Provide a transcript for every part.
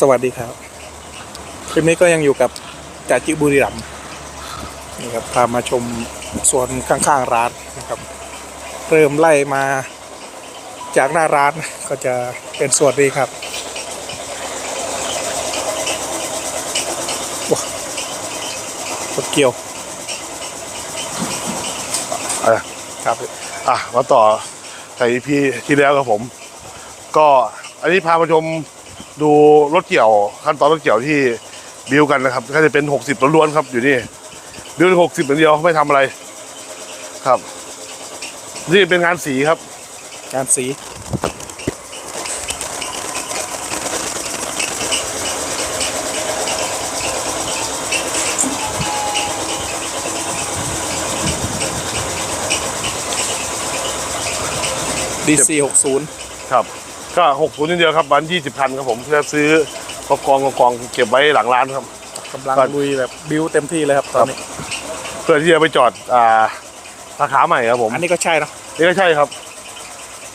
สวัสดีครับ คลิปนี้ก็ยังอยู่กับจ่าจิบุรีรัมย์นี่ครับพามาชมสวนข้างๆร้านนะครับ เริ่มไล่มาจากหน้าร้านก็จะเป็นส่วนนี้ครับว้าวรถเกี่ยวอะครับอะมาต่อใส่พีที่แล้วครับผม ก็อันนี้พามาชม ดูรถเกี่ยวขั้นตอนรถเกี่ยวที่บิวกันนะครับก็จะเป็นหกสิบล้วนๆครับอยู่นี่บิวหกสิบอย่างเดียวไม่ทำอะไร ครับ นี่เป็นงานสีครับ งานสี DC 60ครับ ก็หกศูนย์อย่างเดียวครับวันยี่สิบพันครับผมเพื่อซื้อกองกองกองเก็บไว้หลังร้านครับ กำลังครับลุยแบบบิวเต็มที่เลยครับตอนนี้ เพื่อที่จะไปจอดอ่าสาขาใหม่ครับผมอันนี้ก็ใช่เนอะนี่ก็ใช่ครับ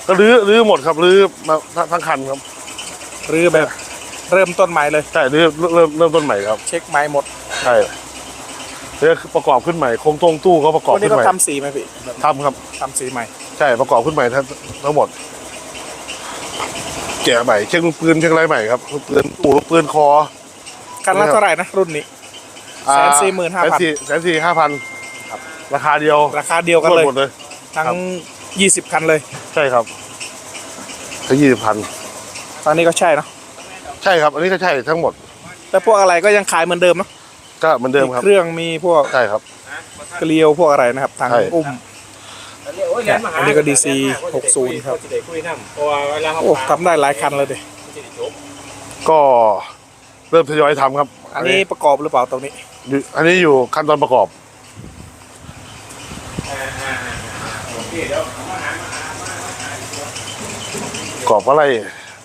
ก็รื้อรื้อหมดครับรื้อมาทั้งทั้งคันครับหรือแบบเริ่มต้นใหม่เลยใช่เริ่มเริ่มเริ่มต้นใหม่ครับ เช็คไม้หมดใช่เรียกประกอบขึ้นใหม่โครงตรงตู้เขาประกอบวันนี้ขึ้นก็ใหม่ทำสีไหมพี่ทำครับทำสีใหม่ ใช่ประกอบขึ้นใหม่ทั้งทั้งหมด แกะใหม่เช็คลูกปืนเช็คอะไรใหม่ครับลูกปืนตู้ลูกปืนคอคันละเท่าไหร่นะรุ่นนี้อ่าแสนสี่หมื่นห้าพันแสสี่แสนสี่ห้าพันราคาเดียว ราคาเดียวกันเลยหมดเลยทั้งครับ20คันเลย ใช่ครับทั้งยี่สิบพันตอนนี้ก็ใช่เนอะใช่ครับ อันนี้ก็ใช่ทั้งหมดแล้วพวกอะไรก็ยังขายเหมือนเดิมเนอะก็เหมือนเดิมครับเครื่องมีพวกใช่ครับเกลียวพวกอะไรนะครับทางใช่อุ้ม อันนี้ก็ DC 60ครับเพราะว่าเวลาเขาโอ้ทำได้หลายคันเลยดิก็เริ่มทยอยทำครับ อันนี้ประกอบหรือเปล่าตรงนี้อยู่อันนี้อยู่ขั้นตอนประกอบประกอบอะไร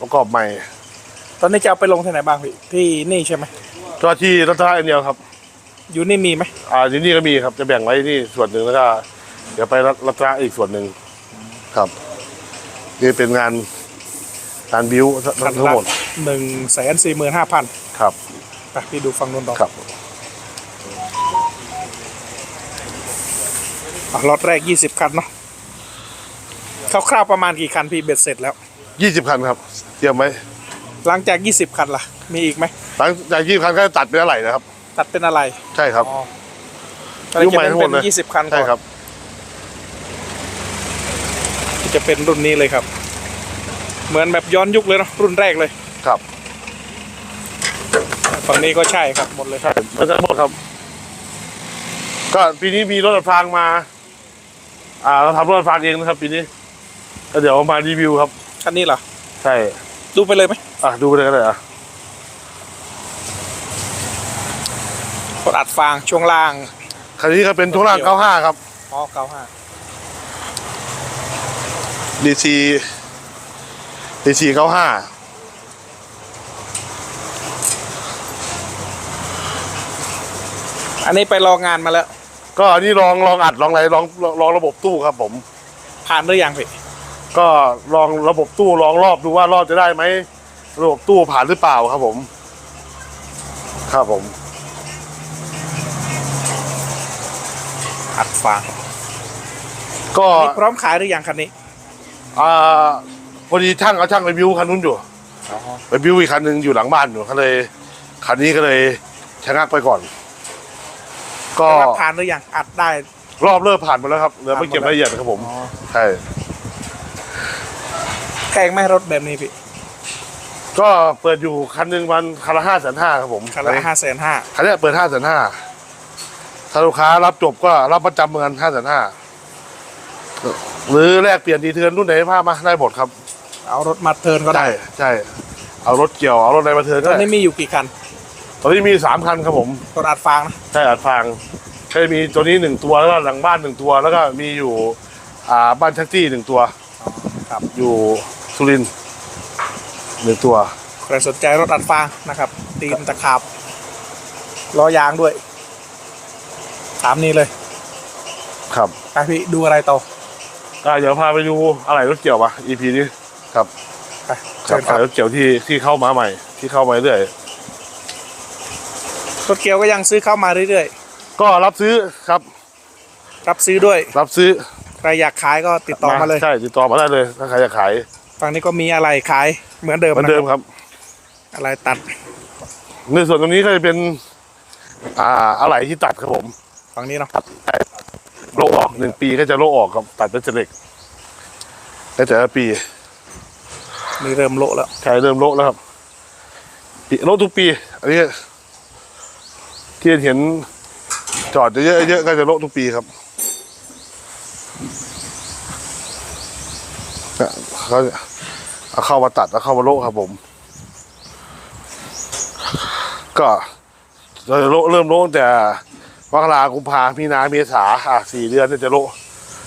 ประกอบใหม่ ตอนนี้จะเอาไปลงที่ไหนบ้างพี่ที่นี่ใช่ไหมก็ที่รัตนาอันเดียวครับ อยู่นี่มีไหมอ่าที่นี่ก็มีครับจะแบ่งไว้นี่ส่วนหนึ่งแล้วก็ เดี๋ยวไปรัตนาอีกส่วนหนึ่งครับ นี่เป็นงานงานบิวทั้งคันทั้งละหมดหนึ่งแสนสี่หมื่นห้าพันครับไปพี่ดูฟังนู้นต่อครับอะล็อตแรก20คันเนาะคร่าวๆประมาณกี่คันพี่เบ็ดเสร็จแล้วยี่สิบคันครับเตรียมไว้หลังจาก20คันล่ะ มีอีกไหมหลังจากยี่สิบคันก็ตัดเป็นอะไรนะครับ ตัดเป็นอะไร ใช่ครับอ๋อตอนนี้ยุคใหม่จะทั้งหมเป็ดนเลยยี่สิบคันก่ใช่อนครับ จะเป็นรุ่นนี้เลยครับ เหมือนแบบย้อนยุคเลยเนาะรุ่นแรกเลยครับฝั่งนี้ก็ใช่ครับหมดเลยใช่มันจะหมดครับ ก็ปีนี้มีรถดับฟางมา อ่า เราทำรถดับฟางเองนะครับ ปีนี้ก็เดี๋ยวมารีวิวครับคันนี้เหรอใช่ดูไปเลยไหมอะดูไปเลยกันเลยอะกดอัดฟางช่วงล่างคันนี้ก็เป็นช่วงล่าง 95 ครับอ๋อ เก้าห้า DC DC 95อันนี้ไปรองานมาแล้ว ก็อันนี้ลองลองอัดลองอะไรลองลองลองระบบตู้ครับ ผม ผ่านหรือยังพี่ก็ลองระบบตู้ลองรอบดูว่ารอบจะได้ไหมระบบตู้ผ่านหรือเปล่าครับผม ครับผม อัดฟางก็นี่พร้อมขายหรือยังคันนี้ อ่าพอดีช่างเอาช่างไปบิวคันนู้นอยู่ อ๋อไปบิวอีกคันหนึ่งอยู่หลังบ้านอยู่ก็เลยคันนี้ก็เลยชะงักไปก่อน ก็แต่ว่าผ่านหรือยังอัดได้ รอบเริ่มผ่านหมดแล้วครับเหลือไปเก็บผ่านหมดแล้วรายละเอียดครับผม อ๋อ ใช่ แพงไหมรถแบบนี้พี่ก็เปิดอยู่คันหนึ่งวันคันละห้าแสนห้าครับผมคันละห้าแสนห้าคันนี้เปิดห้าแสนห้าถ้าลูกค้ารับจบก็รับประจำเงินห้าแสนห้า หรือแลกเปลี่ยนดีเทิร์นรุ่นไหนภาพมาได้หมดครับ เอารถมาเทิร์นก็ได้ ใช่ใช่เอารถเกี่ยวเอารถอะไรมาเทิร์นตก็อนได้นี้มีอยู่กี่คันตอนนี้มีสามคันครับผมรถอัดฟางนะใช่อัดฟางใช่มีตัวนี้หนึ่งตัวแล้วก็หลังบ้านหนึ่งตัว แล้วก็มีอยู่อ่าบ้านชักจี้หนึ่งตัว ครับอยู่สุรินทร์หนึ่งตัว ใครสนใจรถอัดฟางนะครับ ตีนตะขาบล้อยางด้วย ตามนี้เลยครับ ไปพี่ดูอะไรต่อ อ่าเดี๋ยวพาไปดูอะไรรถเกี่ยวมา EP นี้ครับไปครัเชิบญครัอะบไรรถเกี่ยวที่ที่เข้ามาใหม่ ที่เข้ามาเรื่อยรถเกี่ยวก็ยังซื้อเข้ามาเรื่อยก็รับซื้อครับ ๆ รับซื้อด้วย รับซื้อใครอยากขายก็ติดต่อมาเลย ใช่ติดต่อมาได้เลยถ้าใครจะขายฝั่งนี้ก็มีอะไรขายเหมือนเดิมเหมือนเดิมนะครับ อะไรตัด ในส่วนตรงนี้ก็จะเป็น อ่าอะไหล่ที่ตัดครับผมฝั่งนี้เนาะ โลออกหนึ่งปีก็จะโลออกครับตัดเป็นเหล็กในแต่ละปีนี่เริ่มโละแล้วใช้เริ่มโลแล้วครับปีโลทุกปี อันนี้ที่เห็นจอดเยอะๆก็จะโลทุกปีครับเนี่ยเขาจะเอาเข้ามาตัดแล้วเข้ามาโลครับผม ก็เราจะโลเริ่มโลตั้งแต่ มกรากุมภามีนาเมษาอะสี่เดือนเนี่ยจะโล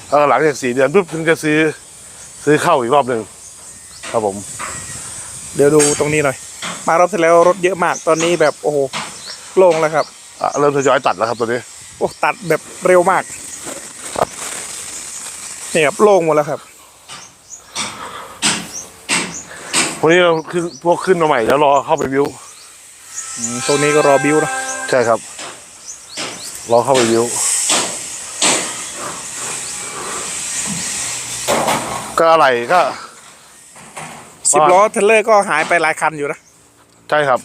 แล้วหลังจากสี่เดือนปุ๊บถึงจะซื้อซื้อเข้าอีกรอบหนึ่งครับผม เดี๋ยวดูตรงนี้หน่อย มารอบที่แล้วรถเยอะมากตอนนี้แบบโอ้โหโล่งแล้วครับอะเริ่มทยอยตัดแล้วครับตัวนี้โอ้ตัดแบบเร็วมากนี่ครับโล่งหมดแล้วครับวันนี้เราขึ้นพวกขึ้นมาใหม่แล้วรอเข้าไปวิวอืมตรงนี้ก็รอบิวนะใช่ครับ รอเข้าไปวิวก็อะไรก็สิบล้อเทรลเลอร์ก็หายไปหลายคันอยู่นะ ใช่ครับ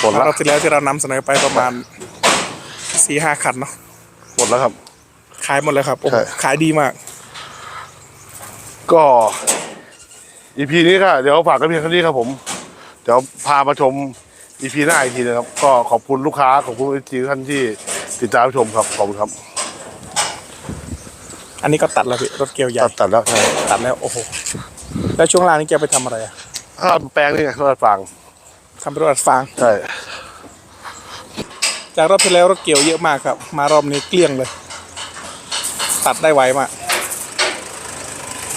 หมดมารแล้วอบที่แล้วที่เรานำเสนอไปประมาณสี่ห้าคันเนาะหมดแล้วครับ ขายหมดเลยครับโอ้โหใช่ ขายดีมาก ก็อีพีนี้ก็เดี๋ยวฝากกันเพียงเท่านี้ครับผม เดี๋ยวพามาชม อีพีหน้าอีกทีนะครับ ก็ขอบคุณลูกค้าขอบคุณอีกทีท่านที่ติดตามชมครับขอบคุณครับ อันนี้ก็ตัดแล้วพี่รถเกียวใหญ่ตัดตัดแล้วใช่ตัดแล้วโอ้โหแล้วช่วงล่างนี่แกไปทำอะไรอะถ้าแปลงนี่ไงรถฟางทำเป็นรถอัดฟางใช่จากรอบที่แล้วรถเกี่ยวเยอะมากครับ มารอบนี้เกลี้ยงเลย ตัดได้ไวมาก